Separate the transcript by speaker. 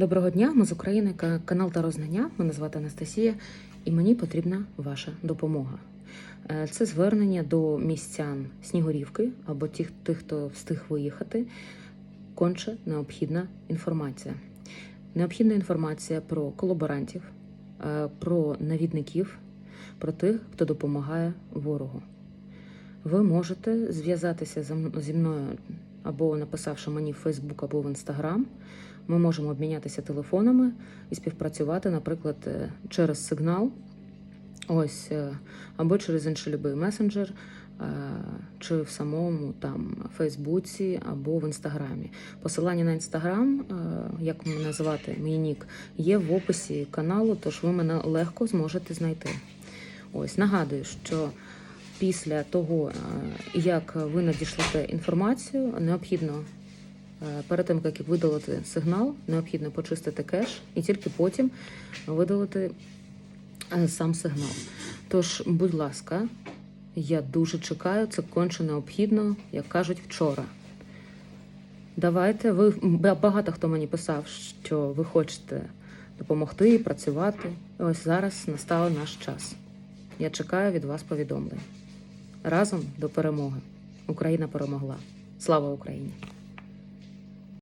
Speaker 1: Доброго дня, ми з України, канал та Рознання. Мене звати Анастасія, і мені потрібна ваша допомога. Е, Це звернення до містян Снігурівки або тих, тих, хто встиг виїхати. Конче необхідна інформація. Необхідна інформація про колаборантів, е, про навідників, про тих, хто допомагає ворогу. Ви можете зв'язатися зі мною або написавши мені в Фейсбук або в Інстаграм. Ми можемо обмінятися телефонами і співпрацювати, наприклад, е, через сигнал, ось, е, або через інший любий месенджер, е, чи в самому там Фейсбуці або в Інстаграмі. Посилання на Інстаграм, як мене звати, мій нік, є в описі каналу, тож ви мене легко зможете знайти. Ось нагадую, що після того, е, як ви надішлете інформацію, необхідно е, перед тим, як видалити сигнал, необхідно почистити кеш і тільки потім видалити е, сам сигнал. Тож, будь ласка, я дуже чекаю, це конче необхідно, як кажуть вчора. Давайте, ви багато хто мені писав, що ви хочете допомогти, працювати. Ось зараз настав наш час. Я чекаю від вас повідомлень. Разом до перемоги. Україна перемогла. Слава Україні!